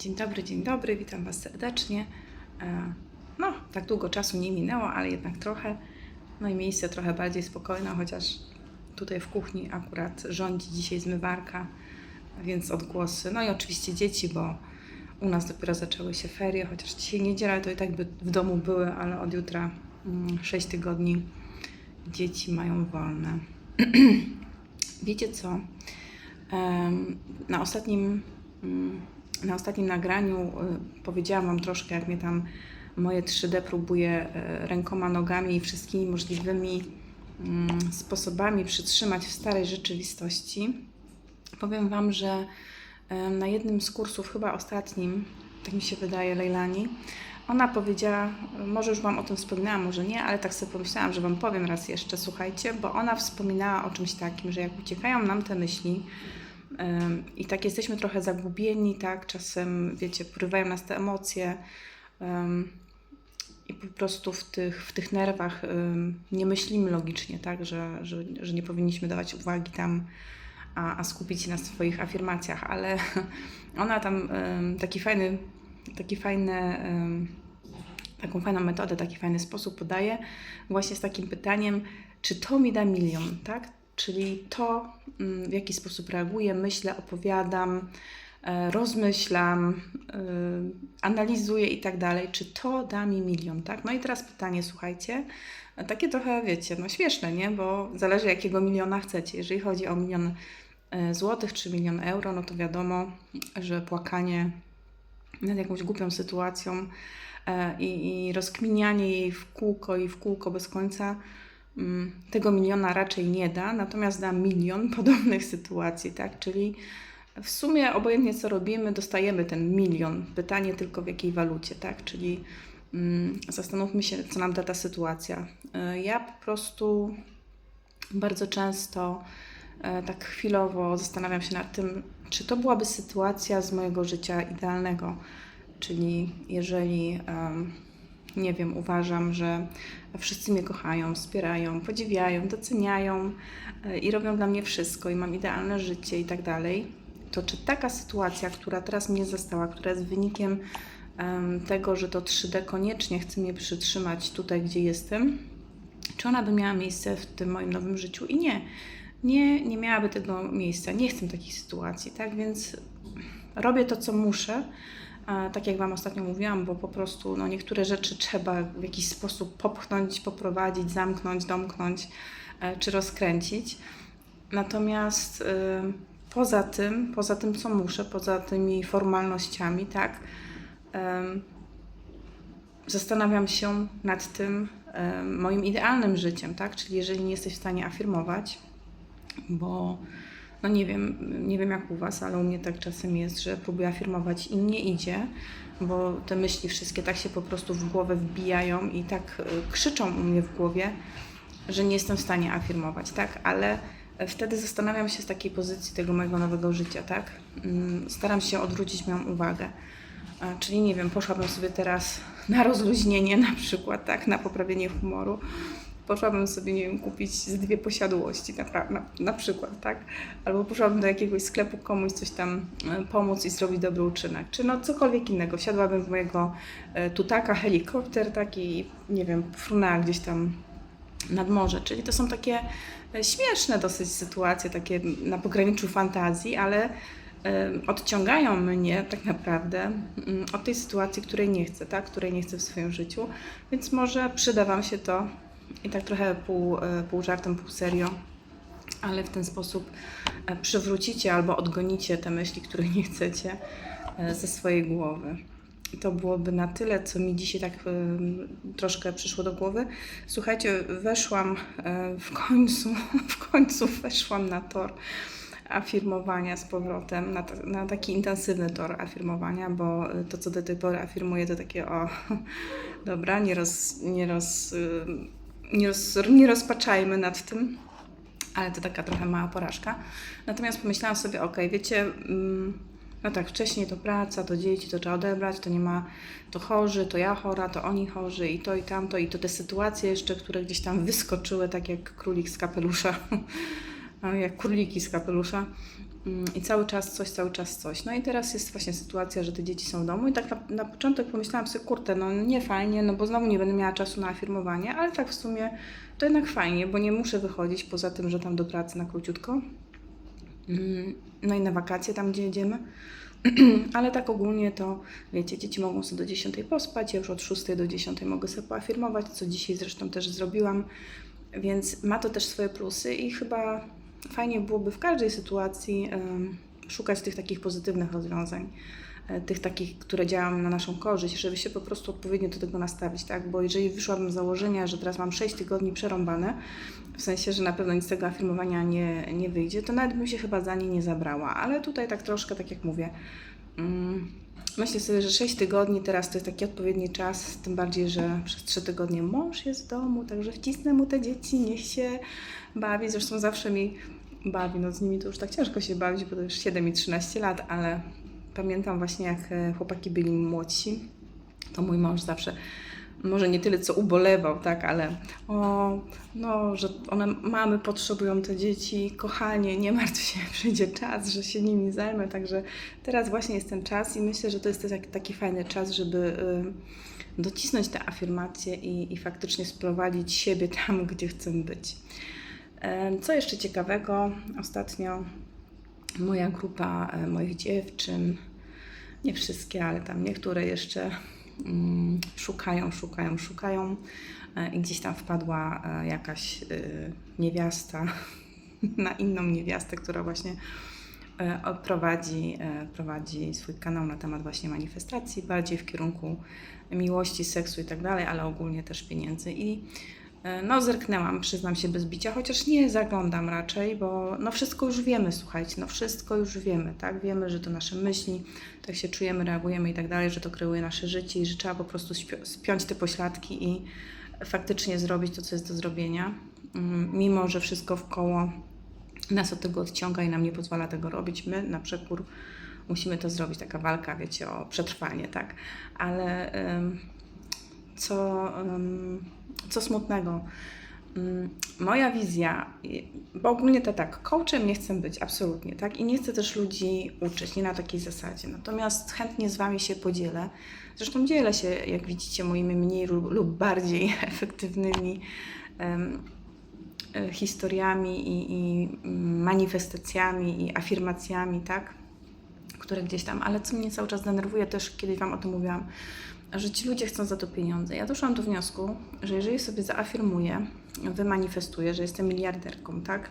Dzień dobry, dzień dobry, witam Was serdecznie. E, No, tak długo czasu nie minęło, ale jednak trochę. No i miejsce trochę bardziej spokojne, chociaż tutaj w kuchni akurat rządzi dzisiaj zmywarka, więc odgłosy. No i oczywiście dzieci, bo u nas dopiero zaczęły się ferie, chociaż dzisiaj niedziela to i tak by w domu były, ale od jutra 6 tygodni dzieci mają wolne. Wiecie co? Na ostatnim, mm, na ostatnim nagraniu y, powiedziałam Wam troszkę, jak mnie tam moje 3D próbuje y, rękoma, nogami i wszystkimi możliwymi mm, sposobami przytrzymać w starej rzeczywistości. Powiem Wam, że em, na jednym z kursów, chyba ostatnim, tak mi się wydaje, Lejlani, ona powiedziała, może już Wam o tym wspominałam, może nie, ale tak sobie pomyślałam, że Wam powiem raz jeszcze, słuchajcie, bo ona wspominała o czymś takim, że jak uciekają nam te myśli i tak jesteśmy trochę zagubieni, tak, czasem, wiecie, porywają nas te emocje i po prostu w tych, w tych nerwach nie myślimy logicznie, tak, że, że, że nie powinniśmy dawać uwagi tam, a, a skupić się na swoich afirmacjach, ale ona tam taki fajny, taki fajny, taką fajną metodę, taki fajny sposób podaje, właśnie z takim pytaniem, czy to mi da milion, tak? Czyli to, mm, w jaki sposób reaguję, myślę, opowiadam, e, rozmyślam, y, analizuję i tak dalej, czy to da mi milion, tak? No i teraz pytanie, słuchajcie, e, takie trochę, wiecie, no śmieszne, nie? Bo zależy jakiego miliona chcecie. Jeżeli chodzi o milion e, złotych czy milion euro, no to wiadomo, że płakanie nad jakąś głupią sytuacją e, i, i rozkminianie jej w kółko i w kółko bez końca tego miliona raczej nie da, natomiast da milion podobnych sytuacji, tak? Czyli w sumie obojętnie co robimy, dostajemy ten milion. Pytanie tylko w jakiej walucie, tak? Czyli mm, zastanówmy się, co nam da ta sytuacja. E, Ja po prostu bardzo często e, tak chwilowo zastanawiam się nad tym, czy to byłaby sytuacja z mojego życia idealnego. Czyli jeżeli, em, nie wiem, uważam, że wszyscy mnie kochają, wspierają, podziwiają, doceniają e, i robią dla mnie wszystko i mam idealne życie i tak dalej, to czy taka sytuacja, która teraz mnie zastała, która jest wynikiem em, tego, że to 3D koniecznie chce mnie przytrzymać tutaj, gdzie jestem, czy ona by miała miejsce w tym moim nowym życiu? I nie, nie, nie miałaby tego miejsca. Nie chcę takiej sytuacji, tak? Więc robię to, co muszę. Tak jak Wam ostatnio mówiłam, bo po prostu no, niektóre rzeczy trzeba w jakiś sposób popchnąć, poprowadzić, zamknąć, domknąć e, czy rozkręcić. Natomiast y, poza tym, poza tym, co muszę, poza tymi formalnościami, tak, zastanawiam się nad tym moim idealnym życiem, tak? Czyli jeżeli nie jesteś w stanie afirmować, bo no nie wiem, nie wiem jak u Was, ale u mnie tak czasem jest, że próbuję afirmować i nie idzie, bo te myśli wszystkie tak się po prostu w głowę wbijają i tak y, krzyczą u mnie w głowie, że nie jestem w stanie afirmować, tak? Ale wtedy zastanawiam się z takiej pozycji tego mojego nowego życia, tak? Mm, Staram się odwrócić moją uwagę. A, Czyli nie wiem, poszłabym sobie teraz na rozluźnienie na przykład, tak, na poprawienie humoru. Poszłabym sobie, nie wiem, kupić z dwie posiadłości na, na, na przykład, tak? Albo poszłabym do jakiegoś sklepu komuś coś tam e, pomóc i zrobić dobry uczynek. Czy no cokolwiek innego. Wsiadłabym w mojego e, tutaka, helikopter taki, nie wiem, frunęła gdzieś tam nad morze. Czyli to są takie e, śmieszne dosyć sytuacje, takie na pograniczu fantazji, ale odciągają mnie tak naprawdę mm, od tej sytuacji, której nie chcę, tak? której nie chcę w swoim życiu. Więc może przyda Wam się to i tak trochę pół, e, pół żartem, pół serio, ale w ten sposób e, przywrócicie albo odgonicie te myśli, których nie chcecie e, ze swojej głowy. To byłoby na tyle, co mi dzisiaj tak em, troszkę przyszło do głowy. Słuchajcie, weszłam e, w końcu, w końcu weszłam na tor afirmowania z powrotem, na, na taki intensywny tor afirmowania, bo to, co do tej pory afirmuję, to takie o, dobra, nie, roz, nie, roz, y, nie, roz, nie rozpaczajmy nad tym, ale to taka trochę mała porażka. Natomiast pomyślałam sobie, ok, wiecie, mm, no tak, wcześniej to praca, to dzieci, to trzeba odebrać, to nie ma, to chorzy, to ja chora, to oni chorzy i to i tamto i to te sytuacje jeszcze, które gdzieś tam wyskoczyły, tak jak królik z kapelusza, no, jak króliki z kapelusza. Mm, I cały czas coś, cały czas coś. No i teraz jest właśnie sytuacja, że te dzieci są w domu i tak na, na początek pomyślałam sobie, kurczę, no nie fajnie, no bo znowu nie będę miała czasu na afirmowanie, ale tak w sumie to jednak fajnie, bo nie muszę wychodzić poza tym, że tam do pracy na króciutko. Mm, No i na wakacje tam, gdzie jedziemy. Ale tak ogólnie to, wiecie, dzieci mogą sobie do 10 pospać, ja już od 6 do 10 mogę sobie poafirmować, co dzisiaj zresztą też zrobiłam, więc ma to też swoje plusy i chyba fajnie byłoby w każdej sytuacji szukać tych takich pozytywnych rozwiązań, e, tych takich, które działają na naszą korzyść, żeby się po prostu odpowiednio do tego nastawić, tak? Bo jeżeli wyszłabym z założenia, że teraz mam 6 tygodni przerąbane, w sensie, że na pewno nic z tego afirmowania nie, nie wyjdzie, to nawet bym się chyba za nie nie zabrała. Ale tutaj tak troszkę, tak jak mówię, mm, myślę sobie, że 6 tygodni teraz to jest taki odpowiedni czas, tym bardziej, że przez 3 tygodnie mąż jest w domu, także wcisnę mu te dzieci, niech się bawi. Zresztą zawsze mi bawi, no z nimi to już tak ciężko się bawić, bo to już 7 i 13 lat, ale pamiętam właśnie jak e, chłopaki byli młodsi, to mój mąż zawsze może nie tyle co ubolewał, tak, ale o, no, że one, mamy potrzebują te dzieci, kochanie, nie martw się, przyjdzie czas, że się nimi zajmę, także teraz właśnie jest ten czas i myślę, że to jest też taki, fajny czas, żeby y, docisnąć te afirmacje i, i faktycznie sprowadzić siebie tam, gdzie chcę być. Em, Co jeszcze ciekawego, ostatnio moja grupa e, moich dziewczyn, nie wszystkie, ale tam niektóre jeszcze szukają, szukają, szukają e, i gdzieś tam wpadła e, jakaś e, niewiasta na inną niewiastę, która właśnie prowadzi, prowadzi swój kanał na temat właśnie manifestacji, bardziej w kierunku miłości, seksu i tak dalej, ale ogólnie też pieniędzy. I no zerknęłam, przyznam się bez bicia, chociaż nie zaglądam raczej, bo no wszystko już wiemy, słuchajcie, no wszystko już wiemy, tak? Wiemy, że to nasze myśli, tak się czujemy, reagujemy i tak dalej, że to kreuje nasze życie i że trzeba po prostu spiąć te pośladki i faktycznie zrobić to, co jest do zrobienia, Mm, mimo że wszystko wkoło nas od tego odciąga i nam nie pozwala tego robić. My na przekór musimy to zrobić, taka walka, wiecie, o przetrwanie, tak? Ale co, co smutnego, Mm, Moja wizja, bo ogólnie to tak, coachem nie chcę być, absolutnie, tak? I nie chcę też ludzi uczyć, nie na takiej zasadzie. Natomiast chętnie z Wami się podzielę. Zresztą dzielę się, jak widzicie, moimi mniej lub bardziej efektywnymi e, historiami i, i manifestacjami i afirmacjami, tak? Które gdzieś tam, ale co mnie cały czas denerwuje, też kiedyś Wam o tym mówiłam, że ci ludzie chcą za to pieniądze. Ja doszłam do wniosku, że jeżeli sobie zaafirmuję, wymanifestuję, że jestem miliarderką, tak?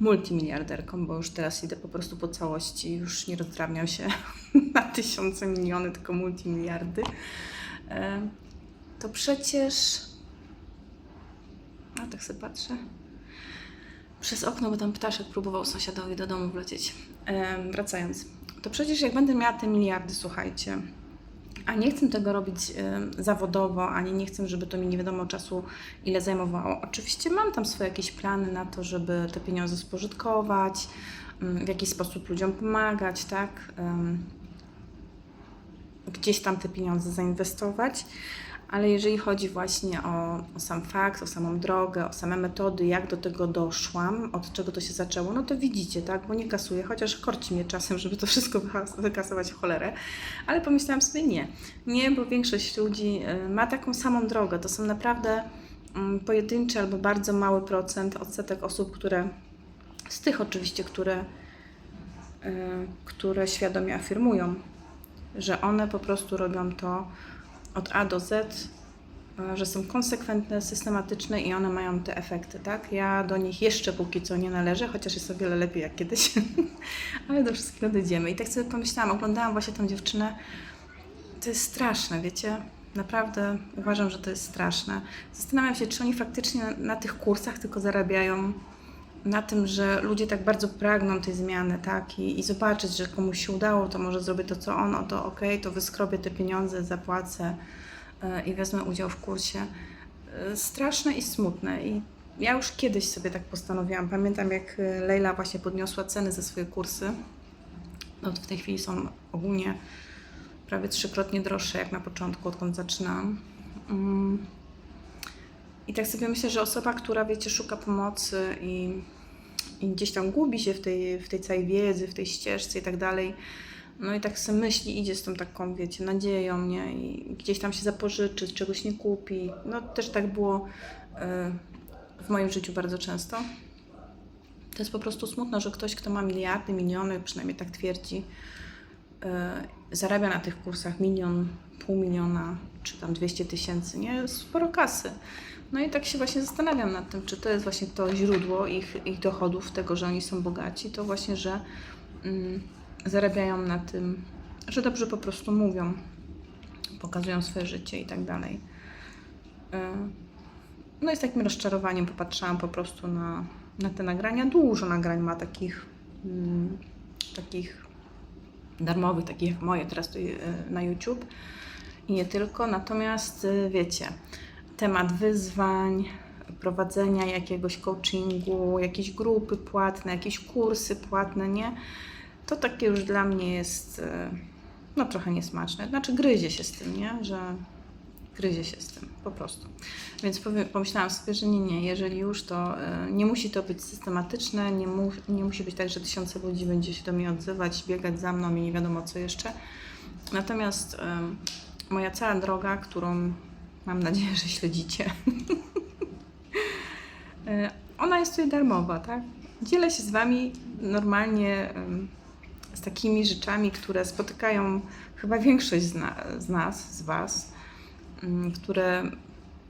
Multimiliarderką, bo już teraz idę po prostu po całości, już nie rozdrabniam się na tysiące, miliony, tylko multimiliardy, to przecież. A tak sobie patrzę. Przez okno, bo tam ptaszek próbował sąsiadowi do domu wlecieć. Wracając, to przecież jak będę miała te miliardy, słuchajcie, a nie chcę tego robić zawodowo, ani nie chcę, żeby to mi nie wiadomo czasu ile zajmowało. Oczywiście mam tam swoje jakieś plany na to, żeby te pieniądze spożytkować, ym, w jakiś sposób ludziom pomagać, tak? Gdzieś tam te pieniądze zainwestować. Ale jeżeli chodzi właśnie o, o sam fakt, o samą drogę, o same metody, jak do tego doszłam, od czego to się zaczęło, no to widzicie, tak? Bo nie kasuję, chociaż korci mnie czasem, żeby to wszystko wykas- wykasować w cholerę. Ale pomyślałam sobie nie. Nie, bo większość ludzi y, ma taką samą drogę. To są naprawdę mm, pojedyncze albo bardzo mały procent, odsetek osób, które, z tych oczywiście, które, y, które świadomie afirmują, że one po prostu robią to od A do Z, e, że są konsekwentne, systematyczne i one mają te efekty, tak? Ja do nich jeszcze póki co nie należę, chociaż jest o wiele lepiej jak kiedyś, ale do wszystkiego dojdziemy. I tak sobie pomyślałam, oglądałam właśnie tą dziewczynę, to jest straszne, wiecie? Naprawdę uważam, że to jest straszne. Zastanawiam się, czy oni faktycznie na, na tych kursach tylko zarabiają na tym, że ludzie tak bardzo pragną tej zmiany, tak? I, i zobaczyć, że komuś się udało, to może zrobię to, co on, o to okej, to wyskrobię te pieniądze, zapłacę e, i wezmę udział w kursie. E, Straszne i smutne. I ja już kiedyś sobie tak postanowiłam. Pamiętam, jak e, Leila właśnie podniosła ceny za swoje kursy. No to w tej chwili są ogólnie prawie trzykrotnie droższe jak na początku, odkąd zaczynałam. Mm. I tak sobie myślę, że osoba, która wiecie, szuka pomocy i i gdzieś tam gubi się w tej, w tej całej wiedzy, w tej ścieżce i tak dalej. No i tak sobie myśli, idzie z tą taką, wiecie, nadzieją, nie? I gdzieś tam się zapożyczy, czegoś nie kupi. No też tak było y, w moim życiu bardzo często. To jest po prostu smutno, że ktoś, kto ma miliardy, miliony, przynajmniej tak twierdzi, y, zarabia na tych kursach milion, pół miliona, czy tam 200 tysięcy, nie? Sporo kasy. No i tak się właśnie zastanawiam nad tym, czy to jest właśnie to źródło ich, ich dochodów, tego, że oni są bogaci, to właśnie, że mm, zarabiają na tym, że dobrze po prostu mówią, pokazują swoje życie i tak dalej. Y, No i z takim rozczarowaniem popatrzyłam po prostu na, na te nagrania. Dużo nagrań ma takich, mm, takich darmowych, takich jak moje teraz y, na YouTube i nie tylko. Natomiast y, wiecie, temat wyzwań, prowadzenia jakiegoś coachingu, jakieś grupy płatne, jakieś kursy płatne, nie? To takie już dla mnie jest y, no trochę niesmaczne. Znaczy gryzie się z tym, nie? Że gryzie się z tym, po prostu. Więc pomyślałam sobie, że nie, nie, jeżeli już, to y, nie musi to być systematyczne, nie, mu, nie musi być tak, że tysiące ludzi będzie się do mnie odzywać, biegać za mną i nie wiadomo co jeszcze. Natomiast moja cała droga, którą mam nadzieję, że śledzicie, y, ona jest tutaj darmowa, tak? Dzielę się z Wami normalnie z takimi rzeczami, które spotykają chyba większość z, na, z nas, z Was, ym, które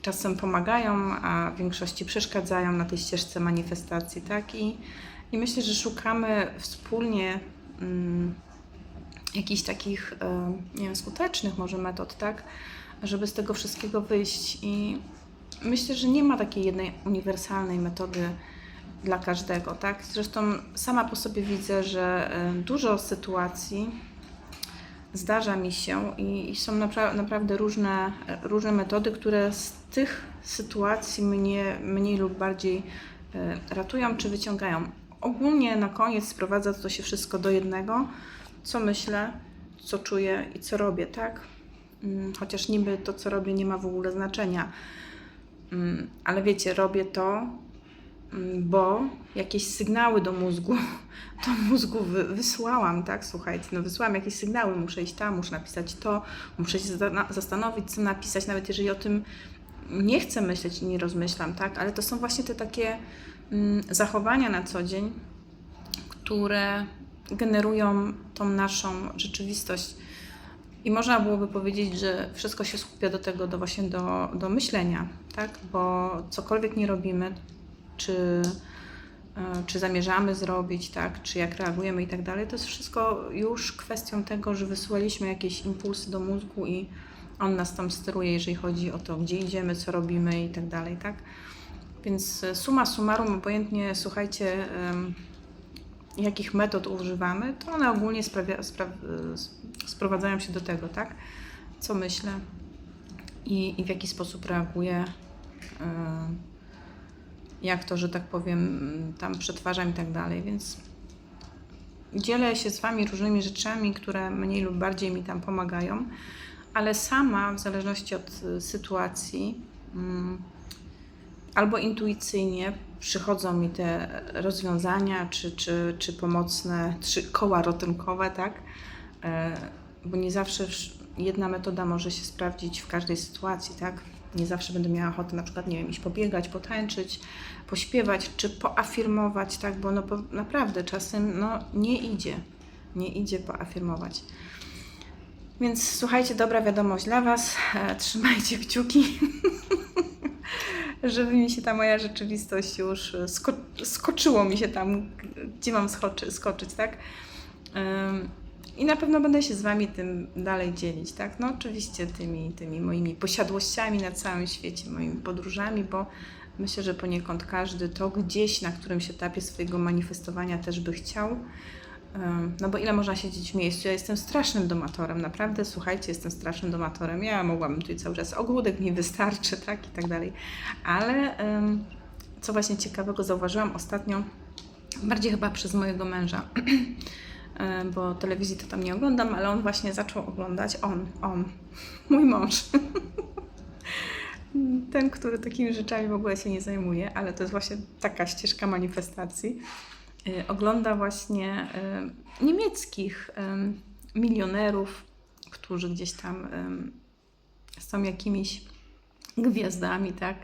czasem pomagają, a w większości przeszkadzają na tej ścieżce manifestacji, tak? I, i myślę, że szukamy wspólnie ym, jakichś takich, em, nie wiem, skutecznych może metod, tak? Żeby z tego wszystkiego wyjść. I myślę, że nie ma takiej jednej uniwersalnej metody dla każdego, tak? Zresztą sama po sobie widzę, że e, dużo sytuacji zdarza mi się i, są napra- naprawdę różne, różne metody, które z tych sytuacji mnie mniej lub bardziej e, ratują czy wyciągają. Ogólnie na koniec sprowadza to się wszystko do jednego, co myślę, co czuję i co robię, tak? Mm, Chociaż niby to, co robię, nie ma w ogóle znaczenia. Mm, Ale wiecie, robię to, Mm, bo jakieś sygnały do mózgu, do mózgu wy, wysłałam, tak? Słuchajcie, no wysłałam jakieś sygnały, muszę iść tam, muszę napisać to, muszę się zastanowić, co napisać, nawet jeżeli o tym nie chcę myśleć i nie rozmyślam, tak? Ale to są właśnie te takie zachowania na co dzień, które generują tą naszą rzeczywistość. I można byłoby powiedzieć, że wszystko się skupia do tego, do właśnie do, do myślenia, tak? Bo cokolwiek nie robimy, czy, e, czy zamierzamy zrobić, tak? Czy jak reagujemy i tak dalej, to jest wszystko już kwestią tego, że wysyłaliśmy jakieś impulsy do mózgu i on nas tam steruje, jeżeli chodzi o to, gdzie idziemy, co robimy i tak dalej, tak? Więc e, suma summarum, obojętnie słuchajcie, jakich metod używamy, to one ogólnie sprawia, e, sprowadzają się do tego, tak? Co myślę i, i w jaki sposób reaguję, em, jak to, że tak powiem, tam przetwarzam i tak dalej, więc dzielę się z Wami różnymi rzeczami, które mniej lub bardziej mi tam pomagają, ale sama, w zależności od y, sytuacji, mm, albo intuicyjnie przychodzą mi te rozwiązania, czy, czy, czy pomocne, czy koła ratunkowe, tak? E, Bo nie zawsze wsz- jedna metoda może się sprawdzić w każdej sytuacji, tak? Nie zawsze będę miała ochotę na przykład, nie wiem, iść pobiegać, potańczyć, pośpiewać, czy poafirmować, tak? Bo no bo naprawdę czasem no, nie idzie, nie idzie poafirmować. Więc słuchajcie, dobra wiadomość dla Was. E, Trzymajcie kciuki, żeby mi się ta moja rzeczywistość już e, sko- skoczyło mi się tam, gdzie mam skoczy- skoczyć, tak? I na pewno będę się z Wami tym dalej dzielić, tak? No oczywiście tymi, tymi moimi posiadłościami na całym świecie, moimi podróżami, bo myślę, że poniekąd każdy to gdzieś na którymś etapie swojego manifestowania też by chciał. No bo ile można siedzieć w miejscu? Ja jestem strasznym domatorem, naprawdę, słuchajcie, jestem strasznym domatorem. Ja mogłabym tutaj cały czas, ogródek mi wystarczy, tak, i tak dalej. Ale co właśnie ciekawego zauważyłam ostatnio, bardziej chyba przez mojego męża, bo telewizji to tam nie oglądam, ale on właśnie zaczął oglądać, on, on, mój mąż. ten, który takimi rzeczami w ogóle się nie zajmuje, ale to jest właśnie taka ścieżka manifestacji, ogląda właśnie y, niemieckich y, milionerów, którzy gdzieś tam y, są jakimiś gwiazdami, tak?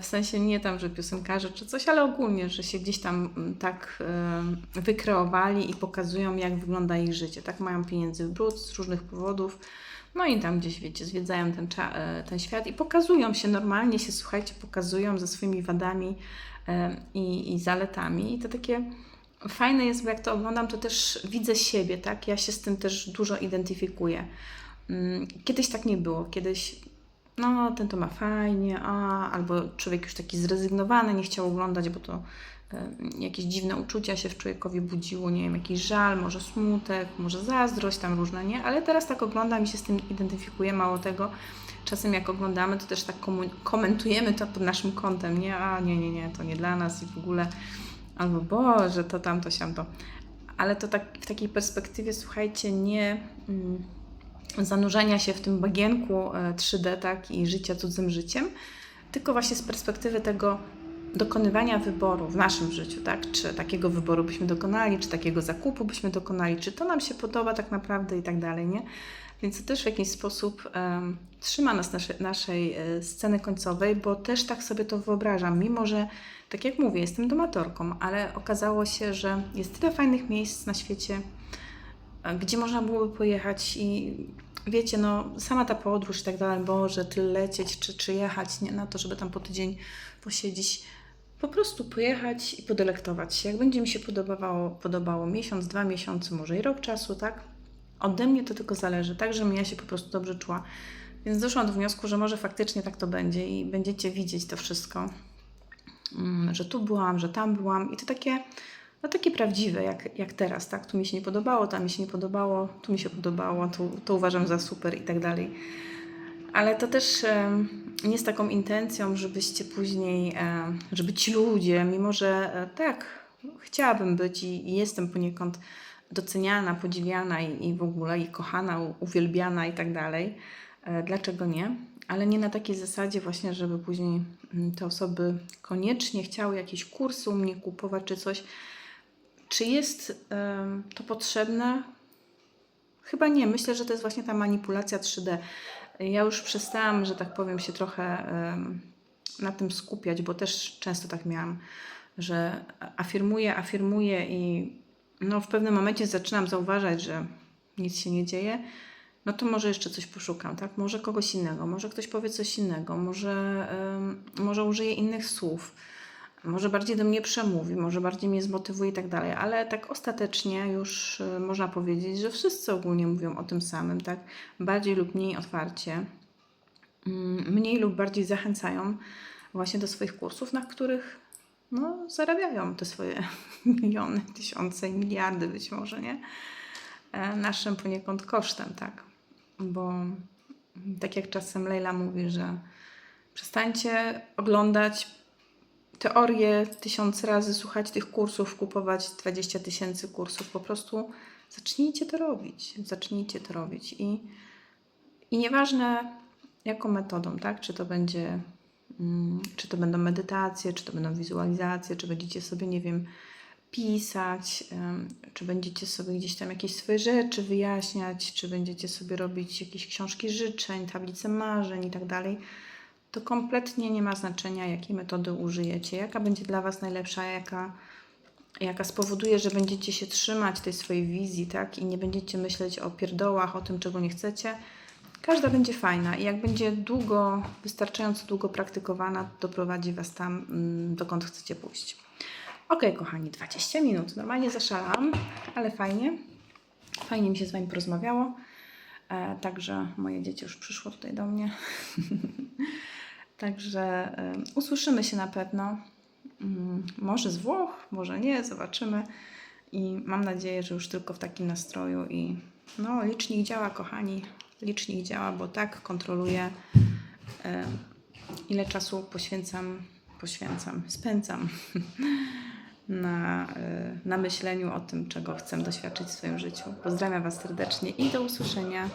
W sensie nie tam, że piosenkarze czy coś, ale ogólnie, że się gdzieś tam mm, tak y, wykreowali i pokazują, jak wygląda ich życie. Tak mają pieniędzy w brud z różnych powodów. No i tam gdzieś, wiecie, zwiedzają ten, ten świat i pokazują się normalnie, się słuchajcie, pokazują ze swoimi wadami i, i zaletami. I to takie fajne jest, bo jak to oglądam, to też widzę siebie, tak? Ja się z tym też dużo identyfikuję. Mm, Kiedyś tak nie było. Kiedyś, no, ten to ma fajnie, a, albo człowiek już taki zrezygnowany, nie chciał oglądać, bo to jakieś dziwne uczucia się w człowiekowi budziło, nie wiem, jakiś żal, może smutek, może zazdrość, tam różne, nie? Ale teraz tak oglądam i się z tym identyfikuję, mało tego. Czasem jak oglądamy, to też tak komentujemy to pod naszym kątem, nie? A nie, nie, nie, to nie dla nas i w ogóle, albo Boże, to tamto, siamto. Ale to tak w takiej perspektywie, słuchajcie, nie mm, zanurzania się w tym bagienku e, 3D, tak, i życia cudzym życiem, tylko właśnie z perspektywy tego dokonywania wyboru w naszym życiu, tak? Czy takiego wyboru byśmy dokonali, czy takiego zakupu byśmy dokonali, czy to nam się podoba tak naprawdę i tak dalej, nie? Więc to też w jakiś sposób em, trzyma nas nasze, naszej e, sceny końcowej, bo też tak sobie to wyobrażam, mimo że, tak jak mówię, jestem domatorką, ale okazało się, że jest tyle fajnych miejsc na świecie, e, gdzie można byłoby pojechać i wiecie, no sama ta podróż i tak dalej, Boże, tyle lecieć czy, czy jechać, nie na to, żeby tam po tydzień posiedzieć, po prostu pojechać i podelektować się. Jak będzie mi się podobało, podobało miesiąc, dwa miesiące, może i rok czasu, tak? Ode mnie to tylko zależy, tak, żebym ja się po prostu dobrze czuła. Więc doszłam do wniosku, że może faktycznie tak to będzie i będziecie widzieć to wszystko, Mm, że tu byłam, że tam byłam i to takie, no takie prawdziwe, jak, jak teraz, tak? Tu mi się nie podobało, tam mi się nie podobało, tu mi się podobało, tu, to uważam za super i tak dalej. Ale to też nie z taką intencją, żebyście później, żeby ci ludzie, mimo że e, tak, chciałabym być i, i jestem poniekąd doceniana, podziwiana i, i w ogóle i kochana, uwielbiana i tak dalej. E, Dlaczego nie? Ale nie na takiej zasadzie właśnie, żeby później mm, te osoby koniecznie chciały jakieś kursy u mnie kupować czy coś. Czy jest to potrzebne? Chyba nie. Myślę, że to jest właśnie ta manipulacja 3D. Ja już przestałam, że tak powiem, się trochę na tym skupiać, bo też często tak miałam, że afirmuję, afirmuję i no, w pewnym momencie zaczynam zauważać, że nic się nie dzieje. No to może jeszcze coś poszukam, tak? Może kogoś innego, może ktoś powie coś innego, może, em, może użyje innych słów może bardziej do mnie przemówi, może bardziej mnie zmotywuje i tak dalej, ale tak ostatecznie już y, można powiedzieć, że wszyscy ogólnie mówią o tym samym, tak? Bardziej lub mniej otwarcie, mm, mniej lub bardziej zachęcają właśnie do swoich kursów, na których no, zarabiają te swoje miliony, tysiące i miliardy być może, nie? E, Naszym poniekąd kosztem, tak? Bo tak jak czasem Leila mówi, że przestańcie oglądać teorię tysiąc razy, słuchać tych kursów, kupować 20 tysięcy kursów. Po prostu zacznijcie to robić. Zacznijcie to robić. I, i nieważne jaką metodą, tak? Czy to będzie, czy to będą medytacje, czy to będą wizualizacje, czy będziecie sobie, nie wiem, pisać, czy będziecie sobie gdzieś tam jakieś swoje rzeczy wyjaśniać, czy będziecie sobie robić jakieś książki życzeń, tablice marzeń i tak dalej to kompletnie nie ma znaczenia, jakiej metody użyjecie, jaka będzie dla Was najlepsza, jaka, jaka spowoduje, że będziecie się trzymać tej swojej wizji, tak? I nie będziecie myśleć o pierdołach, o tym, czego nie chcecie. Każda będzie fajna i jak będzie długo, wystarczająco długo praktykowana, doprowadzi Was tam, mm, dokąd chcecie pójść. Ok, kochani, 20 minut. Normalnie zaszalałam, ale fajnie. Fajnie mi się z Wami porozmawiało. E, także moje dzieci już przyszło tutaj do mnie. Także y, usłyszymy się na pewno. Mm, Może z Włoch, może nie, zobaczymy. I mam nadzieję, że już tylko w takim nastroju. I no, licznik działa, kochani. Licznik działa, bo tak kontroluję, ile czasu poświęcam, poświęcam, spędzam na, y, na myśleniu o tym, czego chcę doświadczyć w swoim życiu. Pozdrawiam Was serdecznie i do usłyszenia.